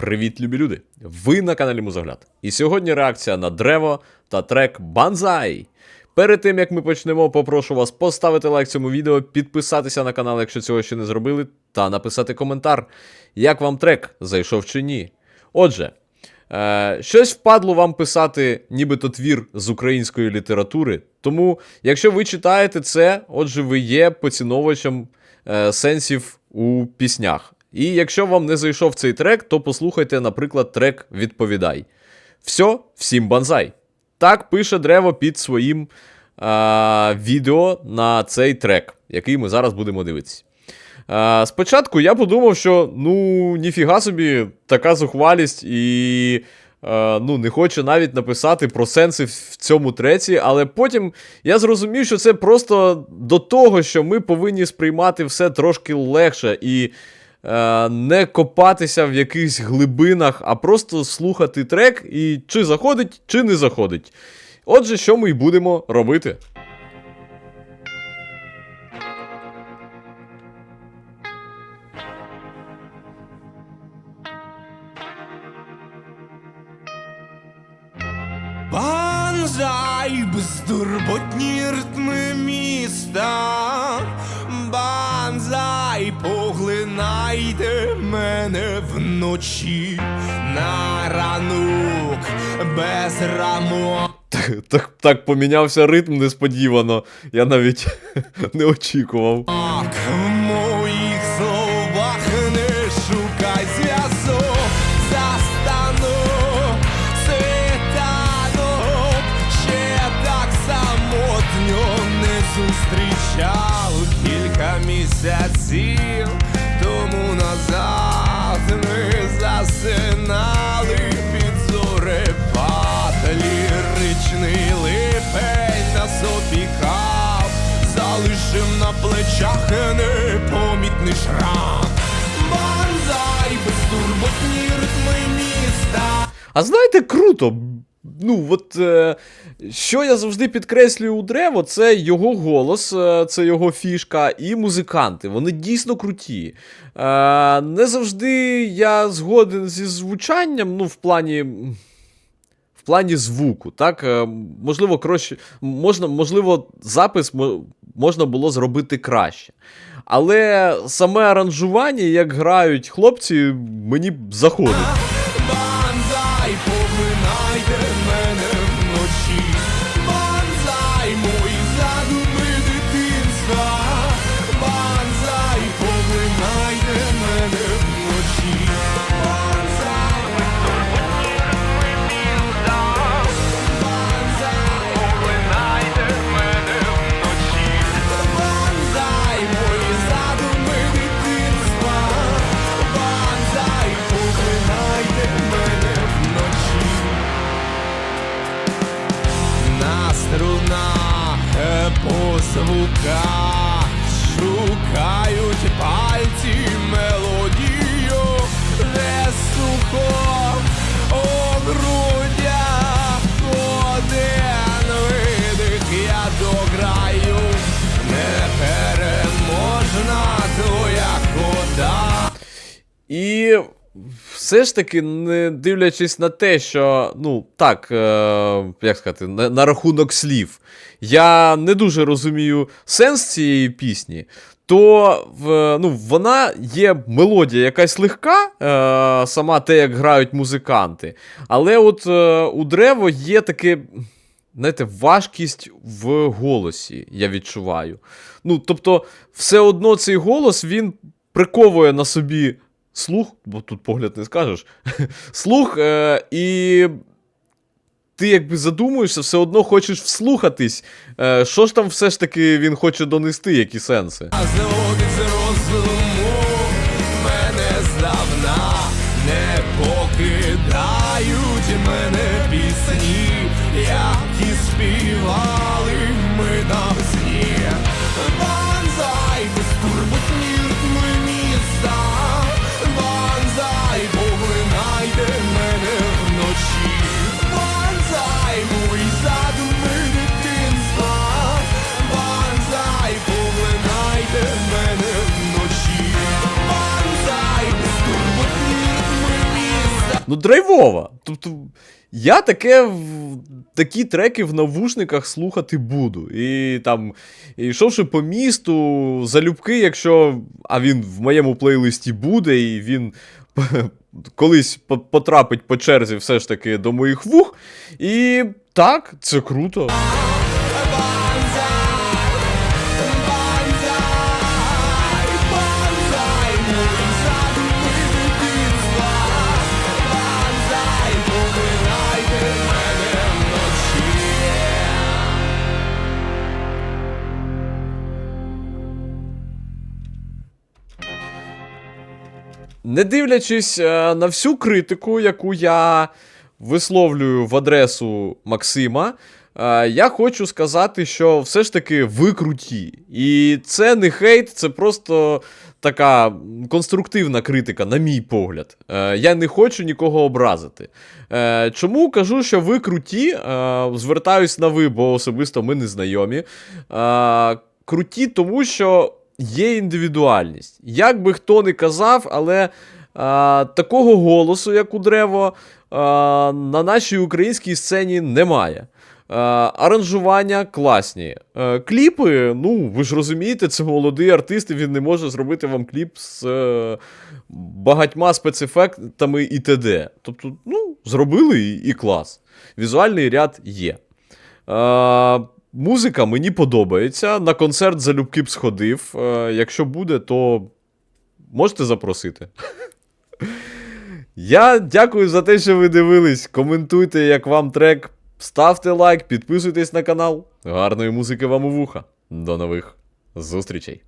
Привіт, любі люди! Ви на каналі Музогляд. І сьогодні реакція на Древо та трек Банзай. Перед тим як ми почнемо, попрошу вас поставити лайк цьому відео, підписатися на канал, якщо цього ще не зробили, та написати коментар, як вам трек зайшов чи ні. Отже, е, щось впадло вам писати, нібито твір з української літератури. Тому, якщо ви читаєте це, отже, ви є поціновувачем е, сенсів у піснях. І якщо вам не зайшов цей трек, то послухайте, наприклад, трек Відповідай. Все, всім банзай. Так пише Древо під своїм е, відео на цей трек, який ми зараз будемо дивитися. Е, спочатку я подумав, що ну, ніфіга собі, така зухвалість і. Ну, не хоче навіть написати про сенси в цьому треці, але потім я зрозумів, що це просто до того, що ми повинні сприймати все трошки легше і не копатися в якихось глибинах, а просто слухати трек і чи заходить, чи не заходить. Отже, що ми й будемо робити. Банзай, безтурботні ритми міста. Банзай, поглинайте мене вночі на ранок без рамок. Так, так помінявся ритм несподівано. Я навіть не очікував. Засинали під зорепад ліричний липень нас опікав залишив на плечах непомітний шрам. Банзай, безтурботні ритми міста. А знаєте, круто. Ну, от е, що я завжди підкреслюю у Древо, це його голос, е, це його фішка і музиканти. Вони дійсно круті. Е, не завжди я згоден зі звучанням, ну, в плані. В плані звуку, так, Е, можливо, краще, можна, можливо, запис можна було зробити краще. Але саме аранжування, як грають хлопці, мені заходить. По шукають пальці мелодію, де сухо у грудях один видих я дограю, непереможна твоя кода. І все ж таки, не дивлячись на те, що, ну, так, е, як сказати, на, на рахунок слів, я не дуже розумію сенс цієї пісні. То в, ну, вона є мелодія якась легка, е, сама те, як грають музиканти. Але от е, у Древо є таке, знаєте, важкість в голосі, я відчуваю. Ну, тобто, все одно цей голос він приковує на собі слух, бо тут погляд не скажеш. слух, е, і ти якби задумуєшся, все одно хочеш вслухатись. Е, що ж там все ж таки він хоче донести, які сенси. А зводить з розуму мене здавна не покидають мене пісні, які співали Ну, драйвова. Тобто, я таке такі треки в навушниках слухати буду. І там, йшовши по місту, залюбки, якщо. А він в моєму плейлисті буде, і він колись потрапить по черзі все ж таки до моїх вух. І так, це круто. Не дивлячись е, на всю критику, яку я висловлюю в адресу Максима, е, я хочу сказати, що все ж таки ви круті. І це не хейт, це просто така конструктивна критика, на мій погляд. Е, Я не хочу нікого образити. Чому кажу, що ви круті? Звертаюсь на ви, бо особисто ми не знайомі. Круті, тому що є індивідуальність. Як би хто не казав, але а, такого голосу, як у Древо, а, на нашій українській сцені немає. А, аранжування класні. А, кліпи, ну, ви ж розумієте, це молодий артист, і він не може зробити вам кліп з е, багатьма спецефектами і т.д. Тобто, ну, зробили і, і клас. Візуальний ряд є. Е, музика мені подобається. На концерт залюбки б сходив. Е, якщо буде, то можете запросити. Я дякую за те, що ви дивились. Коментуйте, як вам трек. Ставте лайк, підписуйтесь на канал. Гарної музики вам у вуха. До нових зустрічей!